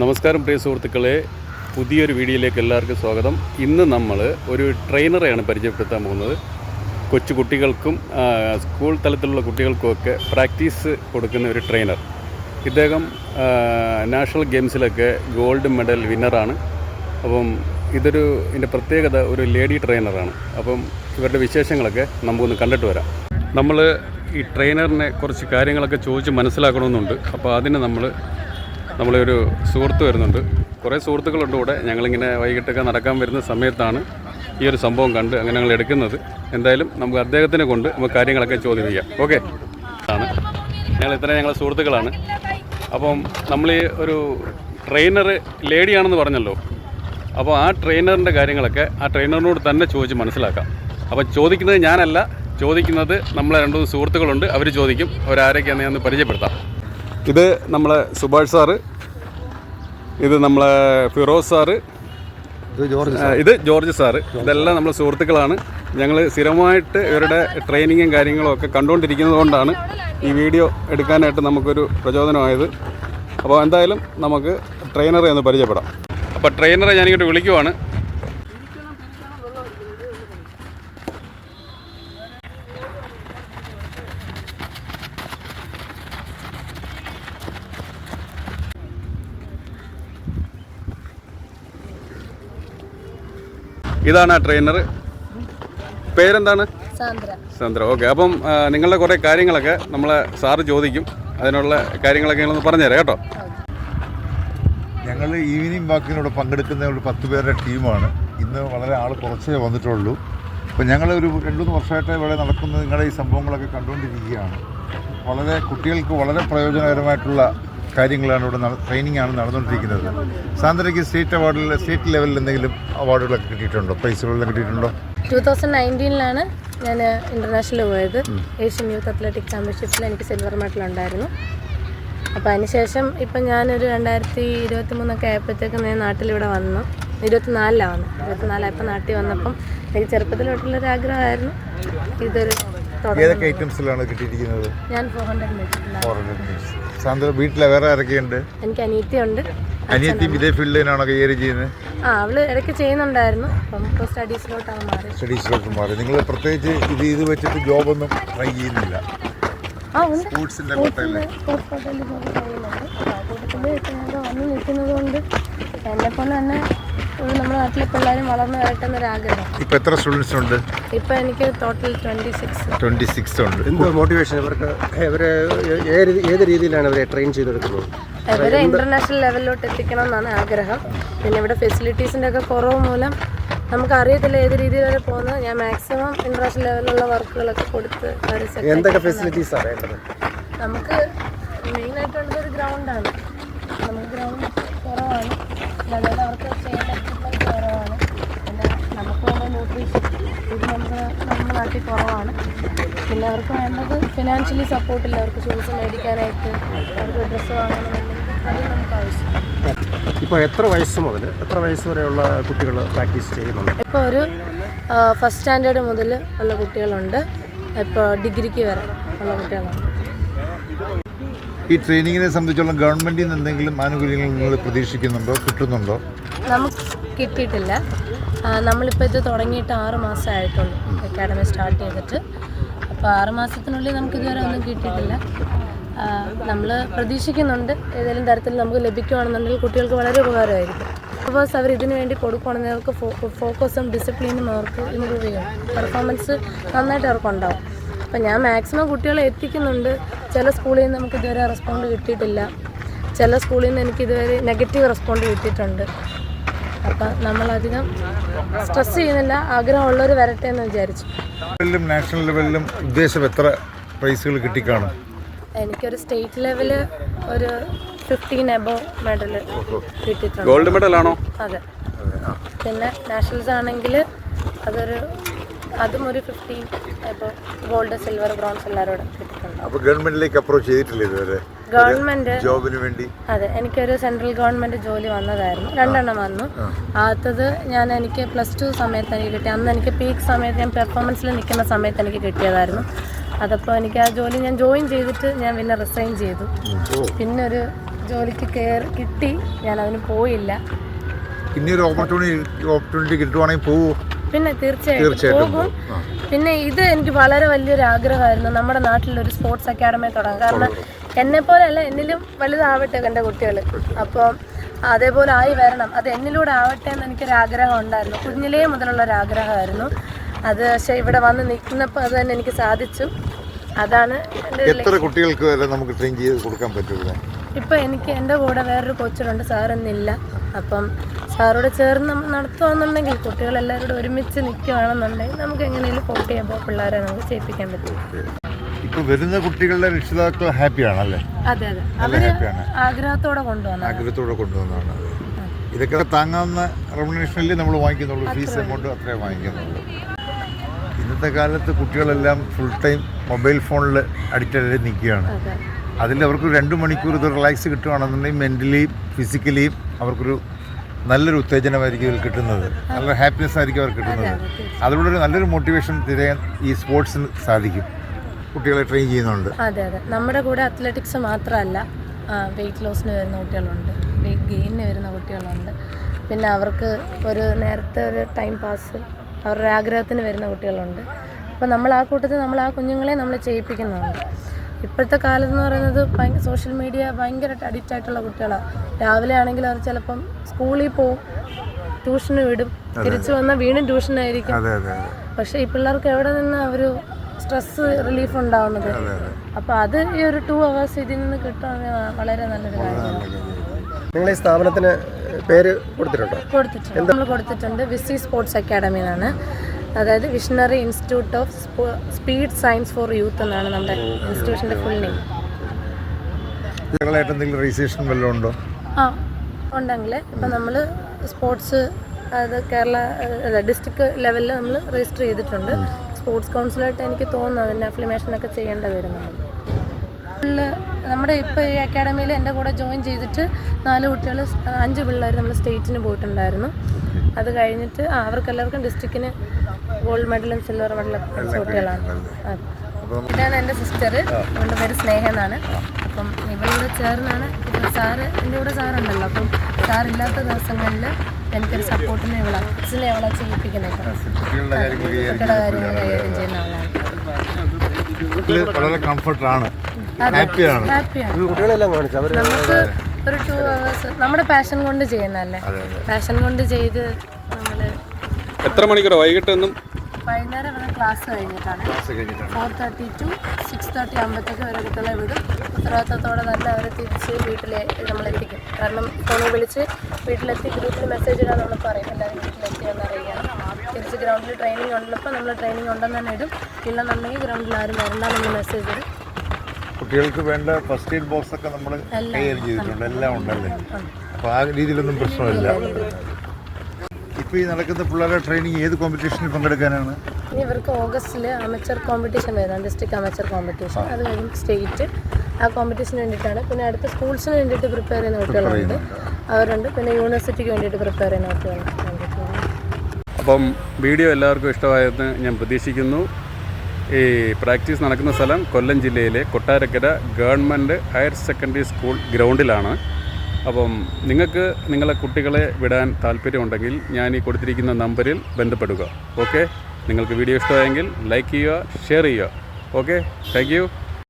നമസ്കാരം പ്രിയ സുഹൃത്തുക്കളെ പുതിയൊരു വീഡിയോയിലേക്ക് എല്ലാവർക്കും സ്വാഗതം. ഇന്ന് നമ്മൾ ഒരു ട്രെയിനറെയാണ് പരിചയപ്പെടുത്താൻ പോകുന്നത്. കൊച്ചു കുട്ടികൾക്കും സ്കൂൾ തലത്തിലുള്ള കുട്ടികൾക്കുമൊക്കെ പ്രാക്ടീസ് കൊടുക്കുന്ന ഒരു ട്രെയിനർ. ഇദ്ദേഹം നാഷണൽ ഗെയിംസിലൊക്കെ ഗോൾഡ് മെഡൽ വിന്നറാണ്. അപ്പം ഇതൊരു ഇതിന്റെ പ്രത്യേകത ഒരു ലേഡി ട്രെയിനറാണ്. അപ്പം ഇവരുടെ വിശേഷങ്ങളൊക്കെ നമുക്കൊന്ന് കണ്ടിട്ട് വരാം. നമ്മൾ ഈ ട്രെയിനറിനെ കുറച്ച് കാര്യങ്ങളൊക്കെ ചോദിച്ച് മനസ്സിലാക്കണമെന്നുണ്ട്. അപ്പോൾ അതിന് നമ്മൾ നമ്മളെ ഒരു സുഹൃത്ത് വരുന്നുണ്ട്. കുറേ സുഹൃത്തുക്കളുണ്ട് കൂടെ ഞങ്ങളിങ്ങനെ വൈകിട്ടൊക്കെ നടക്കാൻ വരുന്ന സമയത്താണ് ഈ ഒരു സംഭവം കണ്ട് അങ്ങനെ ഞങ്ങൾ എടുക്കുന്നത്. എന്തായാലും നമുക്ക് അദ്ദേഹത്തിനെ കൊണ്ട് നമുക്ക് കാര്യങ്ങളൊക്കെ ചെയ്യാം. ഓക്കെ? ആണ്. ഞങ്ങൾ ഇത്രയും ഞങ്ങളെ സുഹൃത്തുക്കളാണ്. അപ്പം നമ്മൾ ഈ ഒരു ട്രെയിനർ ലേഡിയാണെന്ന് പറഞ്ഞല്ലോ. അപ്പോൾ ആ ട്രെയിനറിന്റെ കാര്യങ്ങളൊക്കെ ആ ട്രെയിനറിനോട് തന്നെ ചോദിച്ച് മനസ്സിലാക്കാം. അപ്പോൾ ചോദിക്കുന്നത് ഞാനല്ല. ചോദിക്കുന്നത് നമ്മളെ രണ്ട് സുഹൃത്തുക്കളുണ്ട്. അവർ ചോദിക്കും. അവരാരൊക്കെയാണെന്ന് ഞാൻ പരിചയപ്പെടുത്താം. ഇത് നമ്മളെ സുഭാഷ് സാറ് ഇത് നമ്മളെ ഫിറോസ് സാറ് ഇത് ജോർജ് സാറ്. ഇതെല്ലാം നമ്മളെ സുഹൃത്തുക്കളാണ്. ഞങ്ങൾ സ്ഥിരമായിട്ട് ഇവരുടെ ട്രെയിനിങ്ങും കാര്യങ്ങളും ഒക്കെ കണ്ടുകൊണ്ടിരിക്കുന്നത് കൊണ്ടാണ് ഈ വീഡിയോ എടുക്കാനായിട്ട് നമുക്കൊരു പ്രചോദനമായത്. അപ്പോൾ എന്തായാലും നമുക്ക് ട്രെയിനറെ ഒന്ന് പരിചയപ്പെടാം. അപ്പോൾ ട്രെയിനറെ ഞാനിങ്ങോട്ട് വിളിക്കുവാണ്. ഇതാണ് ആ ട്രെയിനർ പേരെന്താണ്? സാന്ദ്ര. ഓക്കെ അപ്പം നിങ്ങളുടെ കുറേ കാര്യങ്ങളൊക്കെ നമ്മളെ സാറ് ചോദിക്കും. അതിനുള്ള കാര്യങ്ങളൊക്കെ നിങ്ങളൊന്ന് പറഞ്ഞുതരാം കേട്ടോ? ഞങ്ങൾ ഈവനിങ് വാക്കിനോട് പങ്കെടുക്കുന്ന ഒരു പത്ത് പേരുടെ ടീമാണ്. ഇന്ന് വളരെ ആൾ കുറച്ചേ വന്നിട്ടുള്ളൂ. അപ്പോൾ ഞങ്ങൾ ഒരു രണ്ട് മൂന്ന് വർഷമായിട്ട് ഇവിടെ നടക്കുന്ന നിങ്ങളുടെ ഈ സംഭവങ്ങളൊക്കെ കണ്ടുകൊണ്ടിരിക്കുകയാണ്. വളരെ കുട്ടികൾക്ക് വളരെ പ്രയോജനകരമായിട്ടുള്ള കാര്യങ്ങളാണ് ഇവിടെ ട്രെയിനിങ് ആണ് നടന്നുകൊണ്ടിരിക്കുന്നത്. സാന്ദ്രയ്ക്ക് സ്റ്റേറ്റ് അവാർഡിൽ സ്റ്റേറ്റ് ലെവലിൽ എന്തെങ്കിലും അവാർഡുകളൊക്കെ കിട്ടിയിട്ടുണ്ടോ? പ്രൈസുകളെല്ലാം കിട്ടിയിട്ടുണ്ടോ? ടൂ തൗസൻഡ് നയന്റീനിലാണ് ഞാൻ ഇന്റർനാഷണൽ പോയത്. ഏഷ്യൻ യൂത്ത് അത്ലറ്റിക് ചാമ്പ്യൻഷിപ്പിൽ എനിക്ക് സിൽവർ മെഡൽ ഉണ്ടായിരുന്നു. അപ്പോൾ അതിനുശേഷം ഇപ്പം ഞാനൊരു രണ്ടായിരത്തി ഇരുപത്തി മൂന്നൊക്കെ ആയപ്പോഴത്തേക്കും ഞാൻ നാട്ടിലിവിടെ വന്നു. ഇരുപത്തിനാലിലാണ്. വന്നത് ഇരുപത്തിനാലായപ്പോൾ നാട്ടിൽ വന്നപ്പം എനിക്ക് ചെറുപ്പത്തിൽ ആഗ്രഹമായിരുന്നു. ഇതൊരു ഏതൊക്കെ ഐറ്റംസിലാണ് കിട്ടിയിരിക്കുന്നത്? ഞാൻ ഫോർ ഹൺഡ്രഡ് സാന്ദ്ര വീട്ടിലെ വേറെ ആരൊക്കെയുണ്ട്? എനിക്ക് അനിയത്തിയുണ്ട് അനിയത്തിയും ഇതേ ഫീൽഡിനാണോ കൈകാര്യം ചെയ്യുന്നത്? ആ അവൾ ഇടയ്ക്ക് ചെയ്യുന്നുണ്ടായിരുന്നു. അപ്പം ഇപ്പോൾ സ്റ്റഡീസിലോട്ടാണ് മാറി. സ്റ്റഡീസിലോട്ട് മാറി. നിങ്ങൾ പ്രത്യേകിച്ച് ഇത് ഇത് വെച്ചിട്ട് ജോബൊന്നും ട്രൈ ചെയ്യുന്നില്ല. ആ ഉണ്ട്. സ്പോർട്സിന്റെ കോട്ടയിൽ സ്പോർട്സ് കോട്ടയിൽ ജോലി ചെയ്യുന്നുണ്ട്. അപ്പോൾ ആ കൂട്ടത്തിൽ ഇപ്പം ഞങ്ങൾ വന്ന് നിൽക്കുന്നത് കൊണ്ട് എന്നെപ്പോലെ തന്നെ നമ്മുടെ നാട്ടിലെ പിള്ളേരും വളർന്നു വരട്ടെ എന്നൊരാഗ്രഹം ഇപ്പൊ എത്ര സ്റ്റുഡൻസ് ഉണ്ട്? ഇപ്പൊ എനിക്ക് total twenty six twenty six ഉണ്ട്. എന്തോ മോട്ടിവേഷൻ ഇവർക്ക് ഇവരെ ഏത് ഏത് രീതിയിലാണ് ഇവരെ ട്രെയിൻ ചെയ്തെടുക്കുന്നത്? ഇവരെ ഇന്റർനാഷണൽ ലെവലിലോട്ട് എത്തിക്കണം എന്നാണ് ആഗ്രഹം. പിന്നെ ഇവിടെ ഫെസിലിറ്റീസിന്റെ ഒക്കെ കുറവ് മൂലം നമുക്ക് അറിയത്തില്ല ഏത് രീതിയിൽ വരെ പോകുന്നത്. ഞാൻ മാക്സിമം ഇന്റർനാഷണൽ ലെവലിലുള്ള വർക്കുകളൊക്കെ കൊടുത്ത് എന്തൊക്കെ ഫെസിലിറ്റീസ് നമുക്ക് മെയിനായിട്ടുള്ളത് ഒരു ഗ്രൗണ്ടാണ് നമുക്ക് ഗ്രൗണ്ട് കുറവാണ് പിന്നെ അതുപോലെ അവർക്ക് ചെയ്യേണ്ട എക്യുപ്മെന്റ് കുറവാണ് പിന്നെ നമുക്ക് വേണ്ട ന്യൂട്രീഷൻ ഇത് നമുക്ക് നാട്ടിൽ കുറവാണ്. പിന്നെ അവർക്ക് വേണ്ടത് ഫിനാൻഷ്യലി സപ്പോർട്ടില്ല അവർക്ക് ഷൂസ് മേടിക്കാനായിട്ട് അവർക്ക് ഡ്രസ്സ് വാങ്ങണമെന്നുണ്ടെങ്കിൽ അത് നമുക്ക് ആവശ്യം ഇപ്പോൾ എത്ര വയസ്സ് മുതൽ എത്ര വയസ്സ് വരെയുള്ള കുട്ടികൾ പ്രാക്ടീസ് ചെയ്യുന്നുണ്ട്? ഇപ്പോൾ ഒരു ഫസ്റ്റ് സ്റ്റാൻഡേർഡ് മുതൽ ഉള്ള കുട്ടികളുണ്ട്. ഇപ്പോൾ ഡിഗ്രിക്ക് വരെ ഉള്ള കുട്ടികളുണ്ട്. ഈ ട്രെയിനിങ്ങിനെ സംബന്ധിച്ചോളം ഗവൺമെന്റിൽ നിന്ന് എന്തെങ്കിലും ആനുകൂല്യങ്ങൾ നിങ്ങൾ പ്രതീക്ഷിക്കുന്നുണ്ടോ കിട്ടുന്നുണ്ടോ? നമുക്ക് കിട്ടിയിട്ടില്ല. നമ്മളിപ്പോൾ ഇത് തുടങ്ങിയിട്ട് ആറ് മാസമായിട്ടുള്ളൂ അക്കാഡമി സ്റ്റാർട്ട് ചെയ്തിട്ട്. അപ്പോൾ ആറ് മാസത്തിനുള്ളിൽ നമുക്ക് ഇതുവരെ ഒന്നും കിട്ടിയിട്ടില്ല. നമ്മൾ പ്രതീക്ഷിക്കുന്നുണ്ട് ഏതെങ്കിലും തരത്തിൽ നമുക്ക് ലഭിക്കുകയാണെന്നുണ്ടെങ്കിൽ കുട്ടികൾക്ക് വളരെ ഉപകാരമായിരിക്കും. ബിക്കോസ് അവർ ഇതിനു വേണ്ടി കൊടുക്കുകയാണെങ്കിൽ അവർക്ക് ഫോക്കസും ഡിസിപ്ലിനും അവർക്ക് ഇമ്പ്രൂവ് ചെയ്യും. പെർഫോമൻസ് നന്നായിട്ട് അവർക്ക് ഉണ്ടാവും. അപ്പം ഞാൻ മാക്സിമം കുട്ടികളെ എത്തിക്കുന്നുണ്ട്. ചില സ്കൂളിൽ നിന്ന് നമുക്ക് ഇതുവരെ റെസ്പോണ്ട് കിട്ടിയിട്ടില്ല. ചില സ്കൂളിൽ നിന്ന് എനിക്ക് ഇതുവരെ നെഗറ്റീവ് റെസ്പോണ്ട് കിട്ടിയിട്ടുണ്ട്. അപ്പം നമ്മളധികം സ്ട്രെസ് ചെയ്യുന്നില്ല. ആഗ്രഹമുള്ളവർ വരട്ടെ എന്ന് വിചാരിച്ചു. ലെവലിലും നാഷണൽ ലെവലിലും ഉദ്ദേശം എത്ര പ്രൈസുകൾ കിട്ടിക്കാണും? എനിക്കൊരു സ്റ്റേറ്റ് ലെവൽ ഒരു ഫിഫ്റ്റീൻ എബോ മെഡൽ കിട്ടിയിട്ടുണ്ട്. ഗോൾഡ് ആണോ? അതെ. പിന്നെ നാഷണൽസ് ആണെങ്കിൽ അതൊരു അതും ഒരു fifteen above gold silver bronze എല്ലാവരും കിട്ടിയിട്ടുണ്ട്. അപ്പോൾ ഗവൺമെന്റിലേക്ക് അപ്രോച്ച് ചെയ്തിട്ടില്ല ഇതുവരെ? ഗവൺമെന്റ് ജോബിന് വേണ്ടി. അതെ എനിക്കൊരു സെൻട്രൽ ഗവൺമെന്റ് ജോലി വന്നതായിരുന്നു. രണ്ടെണ്ണം വന്നു. ആദ്യത്തത് ഞാൻ എനിക്ക് പ്ലസ് ടു സമയത്ത് എനിക്ക് കിട്ടി. അന്ന് എനിക്ക് പീക്ക് സമയത്ത് ഞാൻ പെർഫോമൻസിൽ നിൽക്കുന്ന സമയത്ത് എനിക്ക് കിട്ടിയതായിരുന്നു. അതപ്പോൾ എനിക്ക് ആ ജോലി ഞാൻ ജോയിൻ ചെയ്തിട്ട് ഞാൻ പിന്നെ റിസൈൻ ചെയ്തു. പിന്നെ ഒരു ജോലിക്ക് കയറി കിട്ടി. ഞാൻ അതിന് പോയില്ല. പിന്നെ ഒരു ഓപ്പർച്യൂണിറ്റി ഓപ്പർച്യൂണിറ്റി കിട്ടുവാണെങ്കിൽ പോകും പിന്നെ തീർച്ചയായിട്ടും പോകും. പിന്നെ ഇത് എനിക്ക് വളരെ വലിയൊരു ആഗ്രഹമായിരുന്നു. നമ്മുടെ നാട്ടിൽ ഒരു സ്പോർട്സ് അക്കാഡമി തുടങ്ങാം. കാരണം എന്നെ പോലെ അല്ല എന്നിലും വലുതാവട്ടെ എന്റെ കുട്ടികൾ അപ്പോൾ അതേപോലെ ആയി വരണം. അത് എന്നിലൂടെ ആവട്ടെ എന്ന് എനിക്കൊരു ആഗ്രഹം ഉണ്ടായിരുന്നു. കുഞ്ഞിലേ മുതലുള്ള ഒരു ആഗ്രഹമായിരുന്നു അത് പക്ഷേ ഇവിടെ വന്ന് നിൽക്കുന്നപ്പോൾ അത് തന്നെ എനിക്ക് സാധിച്ചു. അതാണ് എത്ര കുട്ടികൾക്ക് വരെ നമുക്ക് ട്രെയിൻ ചെയ്ത് കൊടുക്കാൻ പറ്റുള്ളൂ? ഇപ്പം എനിക്ക് എന്റെ കൂടെ വേറൊരു കോച്ചിലുണ്ട് സാറൊന്നില്ല. അപ്പം സാറോട് ചേർന്ന് നടത്തുകയാണെന്നുണ്ടെങ്കിൽ കുട്ടികളെല്ലാവരോടും ഒരുമിച്ച് നിൽക്കുകയാണെന്നുണ്ടെങ്കിൽ നമുക്ക് എങ്ങനെയും പോട്ട് ചെയ്യുമ്പോൾ പിള്ളേരെ നമുക്ക് ചെയ്യിപ്പിക്കാൻ പറ്റും. ഇപ്പോൾ വരുന്ന കുട്ടികളുടെ രക്ഷിതാക്കൾ ഹാപ്പിയാണല്ലേ? അതെ അതെ. അവർ ആഗ്രഹത്തോടെ കൊണ്ടുവന്നാണ് ആഗ്രഹത്തോടെ കൊണ്ടുവന്നതാണ്. ഇതൊക്കെ താങ്ങാവുന്ന റെമുനേഷനിൽ നമ്മൾ വാങ്ങിക്കുന്നുള്ളൂ. ഫീസ് എമൗണ്ട് അത്രേ വാങ്ങിക്കുന്നുള്ളൂ. ഇന്നത്തെ കാലത്ത് കുട്ടികളെല്ലാം ഫുൾ ടൈം മൊബൈൽ ഫോണിൽ അഡിക്റ്റഡ് നിൽക്കുകയാണ്. അതെ. അതിൽ അവർക്ക് രണ്ട് മണിക്കൂർ ഇത് റിലാക്സ് കിട്ടുകയാണെന്നുണ്ടെങ്കിൽ മെന്റലിയും ഫിസിക്കലിയും അവർക്കൊരു നല്ലൊരു ഉത്തേജനമായിരിക്കും ഇതിൽ കിട്ടുന്നത്. നല്ല ഹാപ്പിനെസ് ആയിരിക്കും അവർക്ക് കിട്ടുന്നത്. അതിലൂടെ ഒരു നല്ലൊരു മോട്ടിവേഷൻ തിരയാൻ ഈ സ്പോർട്സിന് സാധിക്കും. കുട്ടികളെ ട്രെയിൻ ചെയ്യുന്നുണ്ട്. അതെ അതെ. നമ്മുടെ കൂടെ അത്ലറ്റിക്സ് മാത്രമല്ല വെയിറ്റ് ലോസിന് വരുന്ന കുട്ടികളുണ്ട്. വെയിറ്റ് ഗെയിനിന് വരുന്ന കുട്ടികളുണ്ട്. പിന്നെ അവർക്ക് ഒരു നേരത്തെ ഒരു ടൈം പാസ് അവരുടെ ആഗ്രഹത്തിന് വരുന്ന കുട്ടികളുണ്ട്. അപ്പോൾ നമ്മൾ ആ കൂട്ടത്തിൽ നമ്മൾ ആ കുഞ്ഞുങ്ങളെ നമ്മൾ ചെയ്യിപ്പിക്കുന്നുണ്ട്. ഇപ്പോഴത്തെ കാലം എന്ന് പറയുന്നത് ഭയങ്കര സോഷ്യൽ മീഡിയ ഭയങ്കരമായിട്ട് അഡിക്റ്റ് ആയിട്ടുള്ള കുട്ടികളാണ് രാവിലെ ആണെങ്കിൽ അവർ ചിലപ്പം സ്കൂളിൽ പോവും ട്യൂഷന് വിടും. തിരിച്ചു വന്നാൽ വീണ്ടും ട്യൂഷനായിരിക്കും പക്ഷേ ഈ പിള്ളേർക്ക് എവിടെ നിന്ന് ഒരു സ്ട്രെസ് റിലീഫ് ഉണ്ടാവുന്നത്. അപ്പോൾ അത്. ഈ ഒരു ടു അവേഴ്സ് ഇതിൽ നിന്ന് കിട്ടുകയാണെങ്കിൽ വളരെ നല്ലൊരു കാര്യമാണ്. നിങ്ങൾ ഈ സ്ഥാപനത്തിന് പേര് കൊടുത്തിട്ടുണ്ടോ? കൊടുത്തിട്ടുണ്ട്. നമ്മൾ കൊടുത്തിട്ടുണ്ട് വിസി സ്പോർട്സ് അക്കാഡമി എന്നാണ്. അതായത് visionary institute of speed science for youth എന്നാണ് നമ്മുടെ ഇൻസ്റ്റിറ്റ്യൂഷന്റെ ഫുൾ നെയിം ഞങ്ങളായിട്ട് എന്തെങ്കിലും രജിസ്ട്രേഷൻ വല്ലതും ഉണ്ടോ? ആ ഉണ്ടെങ്കിൽ ഇപ്പം നമ്മൾ സ്പോർട്സ് അത് കേരള ഡിസ്ട്രിക്ട് ലെവലിൽ നമ്മൾ രജിസ്റ്റർ ചെയ്തിട്ടുണ്ട്. സ്പോർട്സ് കൗൺസിലായിട്ട് എനിക്ക് തോന്നുന്നു അതിന്റെ അഫ്ലിമേഷനൊക്കെ ചെയ്യേണ്ടി വരുന്നുണ്ട് നമ്മുടെ ഇപ്പോൾ ഈ അക്കാഡമിയിൽ എന്റെ കൂടെ ജോയിൻ ചെയ്തിട്ട് നാല് കുട്ടികൾ അഞ്ച് പിള്ളേർ നമ്മൾ സ്റ്റേറ്റിന് പോയിട്ടുണ്ടായിരുന്നു. അത് കഴിഞ്ഞിട്ട് അവർക്കെല്ലാവർക്കും ഡിസ്ട്രിക്റ്റിന് ഗോൾഡ് മെഡലും സിൽവർ പഠിച്ച കുട്ടികളാണ്. ഇതാണ് എന്റെ സിസ്റ്റർ അവളുടെ പേര് സ്നേഹ എന്നാണ് അപ്പം ഇവളോട് ചേർന്നാണ്. സാറ് എന്റെ കൂടെ സാറുണ്ടല്ലോ. അപ്പം സാറില്ലാത്ത ദിവസങ്ങളിൽ എനിക്കൊരു സപ്പോർട്ടിന് ഇവളെ അച്ഛനെ അവളെ ചെയ്യിപ്പിക്കുന്നത്. കുട്ടികളുടെ കാര്യങ്ങൾ കുട്ടിയുടെ കാര്യങ്ങൾ കൈകാര്യം ചെയ്യുന്ന ആളാണ്. കുട്ടികൾ വളരെ കംഫർട്ടാണ് ഹാപ്പിയാണ് നമുക്ക് ഒരു ടു അവേഴ്സ് നമ്മുടെ പാഷൻ കൊണ്ട് ചെയ്യുന്നതല്ലേ? പാഷൻ കൊണ്ട് ചെയ്ത് നമ്മൾ എത്ര മണിക്കൂർ വൈകിട്ടെന്നും വൈകുന്നേരം വരെ ക്ലാസ് കഴിഞ്ഞിട്ടാണ്. Four thirty to six thirty ആകുമ്പോഴത്തേക്ക് വരെ കുട്ടികളെ വിടും. ഉത്തരവാദിത്തത്തോടെ തന്നെ അവരെ തിരിച്ച് വീട്ടിലെ നമ്മളെത്തിക്കും. കാരണം ഫോണിൽ വിളിച്ച് വീട്ടിലെത്തി ഗ്രൂപ്പിൽ മെസ്സേജ് ഇടാൻ നമ്മൾ പറയും. എല്ലാവരും വീട്ടിലെത്തി എന്ന് അറിയിക്കണം തിരിച്ച് ഗ്രൗണ്ടിൽ ട്രെയിനിങ് ഉള്ളപ്പോൾ നമ്മൾ ട്രെയിനിങ് ഉണ്ടെന്ന് തന്നെ ഇടും. ഇല്ലെന്നുണ്ടെങ്കിൽ ഗ്രൗണ്ടിൽ ആരും വരണ്ട നമ്മൾ മെസ്സേജ് ഇടും. കുട്ടികൾക്ക് വേണ്ട ഫസ്റ്റ് എയ്ഡ് ബോക്സ് ഒക്കെ നമ്മൾ കൈകാര്യം ചെയ്തിട്ടുണ്ട്. എല്ലാം ഉണ്ടല്ലേ? അപ്പോൾ ആ രീതിയിലൊന്നും പ്രശ്നമില്ല. ഇപ്പോൾ ഈ നടക്കുന്ന പിള്ളേരുടെ ട്രെയിനിങ് ഏത് കോമ്പറ്റീഷനിൽ പങ്കെടുക്കാനാണ്? ഇനി ഇവർക്ക് ഓഗസ്റ്റിൽ അമച്ചർ കോമ്പറ്റീഷൻ വരുന്നുണ്ട് ഡിസ്ട്രിക്ട് അമച്ചർ കോമ്പറ്റീഷൻ അത് കഴിഞ്ഞ് സ്റ്റേറ്റ് ആ കോമ്പറ്റീഷന് വേണ്ടിയിട്ടാണ്. പിന്നെ അടുത്ത സ്കൂൾസിന് വേണ്ടിയിട്ട് പ്രിപ്പയർ ചെയ്യുന്ന കുട്ടികളുണ്ട്. അവരുണ്ട്. പിന്നെ യൂണിവേഴ്സിറ്റിക്ക് വേണ്ടിയിട്ട് പ്രിപ്പയർ ചെയ്യുന്ന കുട്ടികളുണ്ട്. അപ്പം വീഡിയോ എല്ലാവർക്കും ഇഷ്ടമായെന്ന് ഞാൻ പ്രതീക്ഷിക്കുന്നു. ഈ പ്രാക്ടീസ് നടക്കുന്ന സ്ഥലം കൊല്ലം ജില്ലയിലെ Kottarakkara government higher secondary school ഗ്രൗണ്ടിലാണ് അപ്പം നിങ്ങൾക്ക് നിങ്ങളെ കുട്ടികളെ വിടാൻ താല്പര്യമുണ്ടെങ്കിൽ ഞാൻ ഈ കൊടുത്തിരിക്കുന്ന നമ്പറിൽ ബന്ധപ്പെടുക. ഓക്കെ? നിങ്ങൾക്ക് വീഡിയോ ഇഷ്ടമായെങ്കിൽ ലൈക്ക് ചെയ്യുക ഷെയർ ചെയ്യുക. ഓക്കെ? താങ്ക്